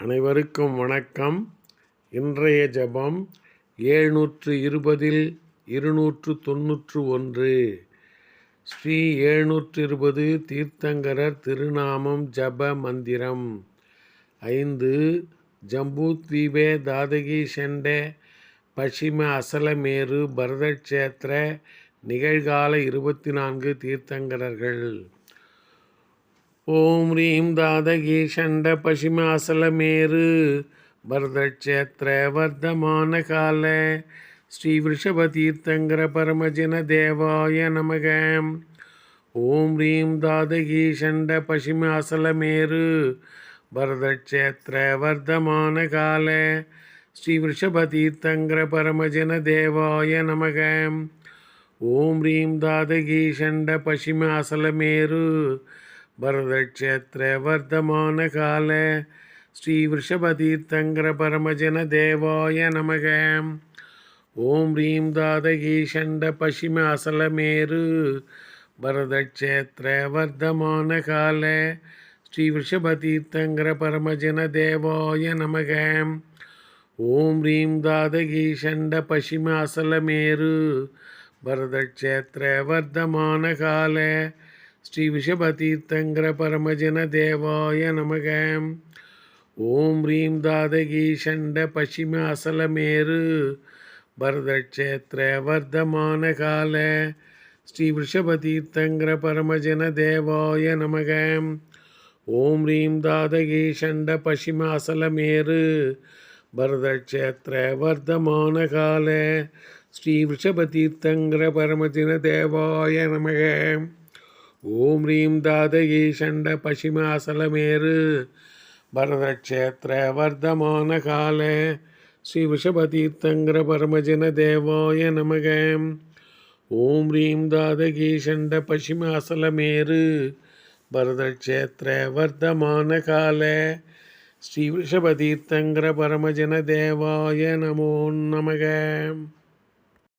அனைவருக்கும் வணக்கம். இன்றைய ஜபம் ஏழ்நூற்று இருபதில் இருநூற்று தொன்னூற்று ஒன்று. ஸ்ரீ ஏழ்நூற்று இருபது தீர்த்தங்கரர் திருநாமம் ஜப மந்திரம். ஐந்து ஜம்பூத்வீபே தாதகி செண்டே பசிம அசலமேரு பரதக்ஷேத்திர நிகழ்கால இருபத்தி நான்கு தீர்த்தங்கரர்கள். ஓம் ரீம் தாதகீ ஷண்ட பசிமாசலமேரு பரதக்ஷேத்திர வர்த்தமான கால. ஸ்ரீ விஷபதீர்த்தங்கர பரமஜன தேவாய நமக. ஓம் ரீம் தாதகீ ஷண்ட பசிமாசலமேரு பரதக்ஷேத்திர வர்த்தமான கால. ஸ்ரீ விஷபதீர்த்தங்கர பரமஜன தேவாய நமக. ஓம் ரீம் தாதகீ ஷண்ட பசிமாசலமேரு भरतक्षेत्रे वर्धमानकाले श्रीवृषभतीर्थङ्करपरमजनदेवाय नमः ॐ ह्रीं दादगीषण्डपश्चिमासलमेरु भरतक्षेत्रे वर्धमानकाले श्रीवृषभतीर्थङ्करपरमजनदेवाय नमः ॐ ह्रीं दादगीषण्डपश्चिमासलमेरु भरतक्षेत्रे वर्धमानकाले ஸ்ரீ விஷபதீர்த்தங்கர பரமஜன தேவாய நமக. ஓம் ரீம் தாதகி சண்ட பசிம அசலமேரு பரதக்ஷேத்திர வர்த்தமான கால. ஸ்ரீ விஷபதீர்த்தங்கர பரமஜன தேவாய நமக. ஓம் ரீம் தாதகி சண்ட பசிம அசலமேரு பரதக்ஷேத்திர வர்த்தமான கால. ஸ்ரீ விஷபதீர்த்தங்கர பரமஜன தேவாய நமக. ஓம் ரீம் தாதயே சண்ட பசிமாசலமேரு பரதக்ஷேத்திர வர்த்தமான கால. ஸ்ரீ விஷபதீர்த்தங்கர பரமஜன தேவாய நமக. ஓம் ரீம் தாதகீ சண்ட பசிமாசலமேரு பரதக்ஷேத்திர வர்த்தமான கால. ஸ்ரீ விஷபதீர்த்தங்கர பரமஜன தேவாய நமோ நமக.